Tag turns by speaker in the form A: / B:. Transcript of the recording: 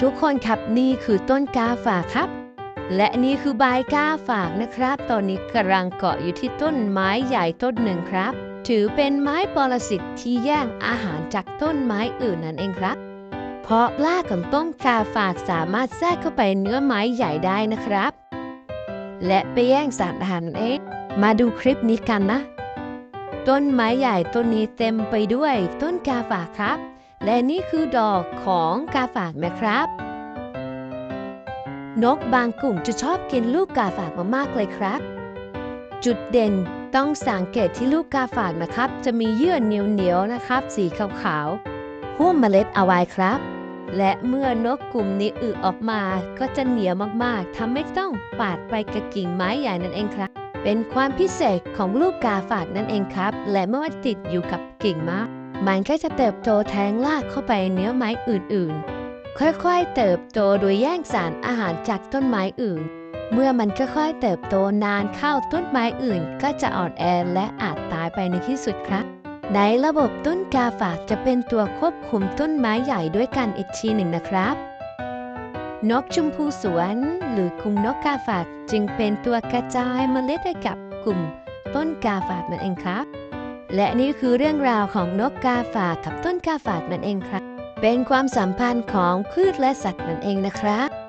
A: ทุกคนครับนี่คือต้นกาฝากครับ และนี่คือใบกาฝากนะครับ ตอนนี้กำลังเกาะอยู่ที่ต้นไม้ใหญ่ต้นหนึ่งครับ ถือเป็นไม้ปรสิตที่แย่งอาหารจากต้นไม้อื่นนั่นเองครับ เพราะรากของต้นกาฝากสามารถแทรกเข้าไปเนื้อไม้ใหญ่ได้นะครับ และไปแย่งสารอาหารนั่นเอง มาดูคลิปนี้กันนะ ต้นไม้ใหญ่ต้นนี้เต็มไปด้วยต้นกาฝากครับ และนี่คือดอกของกาฝากนะครับ นกบางกลุ่มจะชอบกินลูกกาฝากมากๆเลยครับ จุดเด่นต้องสังเกตที่ลูกกาฝากนะครับ จะมีเยื่อเหนียวๆนะครับ สีขาวๆหุ้มเมล็ดเอาไว้ครับ และเมื่อนกกลุ่มนี้อึออกมาก็จะเหนียวมากๆทำให้ต้องปาดไปกับกิ่งไม้ใหญ่นั่นเองครับ เป็นความพิเศษของลูกกาฝากนั่นเองครับ และเมื่อติดอยู่กับกิ่งไม้ มันก็จะเติบโตแทงรากเข้าไปเนื้อไม้อื่นๆ ค่อยๆ เติบโตโดยแย่งสารอาหารจากต้นไม้อื่น เมื่อมันค่อยๆ เติบโตนานเข้าต้นไม้อื่น ก็จะอ่อนแอและอาจตายไปในที่สุดครับ ในระบบต้นกาฝากจะเป็นตัวควบคุมต้นไม้ใหญ่ด้วยกันอีกทีหนึ่งนะครับนกชมพูสวนหรือกลุ่มนกกาฝากจึงเป็นตัวกระจายเมล็ดให้กับกลุ่มต้นกาฝากนั่นเองครับ และนี่คือเรื่องราวของนกกาฝากกับต้นกาฝากนั่นเองครับ เป็นความสัมพันธ์ของพืชและสัตว์นั่นเองนะครับ